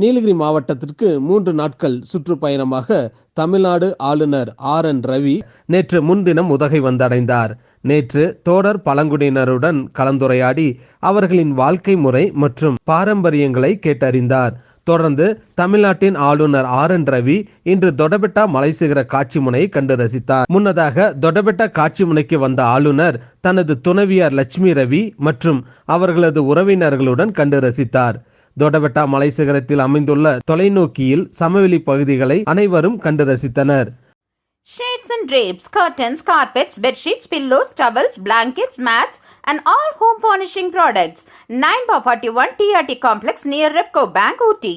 நீலகிரி மாவட்டத்திற்கு மூன்று நாட்கள் சுற்றுப்பயணமாக தமிழ்நாடு ஆளுநர் ஆர் என் ரவி நேற்று முன்தினம் உதகை வந்தடைந்தார். நேற்று தோடர் பழங்குடியினருடன் கலந்துரையாடி அவர்களின் வாழ்க்கை முறை மற்றும் பாரம்பரியங்களை கேட்டறிந்தார். தொடர்ந்து தமிழ்நாட்டின் ஆளுநர் ஆர் என் ரவி இன்று தொடபெட்டா மலைசிகர காட்சி முனையை கண்டு ரசித்தார். முன்னதாக தொடபெட்டா காட்சி முனைக்கு வந்த ஆளுநர் தனது துணைவியார் லட்சுமி ரவி மற்றும் அவர்களது உறவினர்களுடன் கண்டு ரசித்தார். தொடபெட்டா மலை சிகரத்தில் அமைந்துள்ள தொலைநோக்கியில் சமவெளி பகுதிகளை அனைவரும் கண்டு ரசித்தனர் Shades and drapes, curtains, carpets, bed sheets, pillows, towels, blankets, mats, and all home furnishing products. 9 by 41 TRT complex near Repco Bank, Ooty.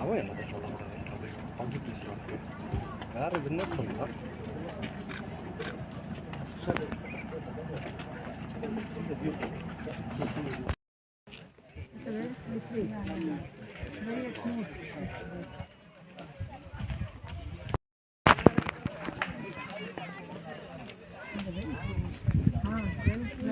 அவன் என்னதை சொல்லக்கூடாதுன்றது பப்ளிக் பிளேஸில் வந்துட்டு வேற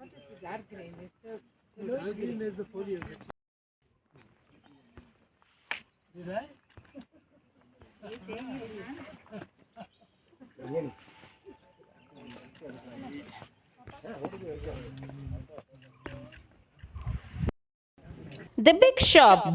Not dark green, it's the green. green is the foliage. Did I? The big shop